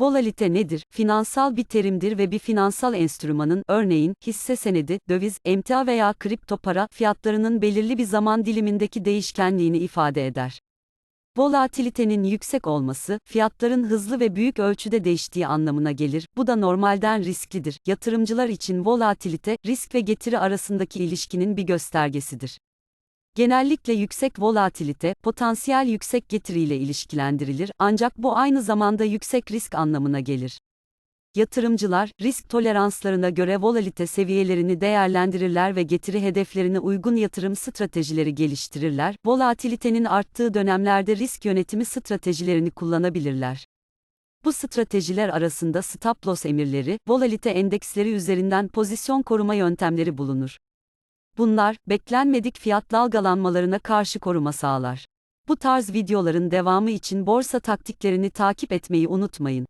Volatilite nedir? Finansal bir terimdir ve bir finansal enstrümanın, örneğin, hisse senedi, döviz, emtia veya kripto para, fiyatlarının belirli bir zaman dilimindeki değişkenliğini ifade eder. Volatilitenin yüksek olması, fiyatların hızlı ve büyük ölçüde değiştiği anlamına gelir. Bu da normalden risklidir. Yatırımcılar için volatilite, risk ve getiri arasındaki ilişkinin bir göstergesidir. Genellikle yüksek volatilite, potansiyel yüksek getiriyle ilişkilendirilir, ancak bu aynı zamanda yüksek risk anlamına gelir. Yatırımcılar, risk toleranslarına göre volatilite seviyelerini değerlendirirler ve getiri hedeflerine uygun yatırım stratejileri geliştirirler. Volatilitenin arttığı dönemlerde risk yönetimi stratejilerini kullanabilirler. Bu stratejiler arasında stop loss emirleri, volatilite endeksleri üzerinden pozisyon koruma yöntemleri bulunur. Bunlar, beklenmedik fiyat dalgalanmalarına karşı koruma sağlar. Bu tarz videoların devamı için borsa taktiklerini takip etmeyi unutmayın.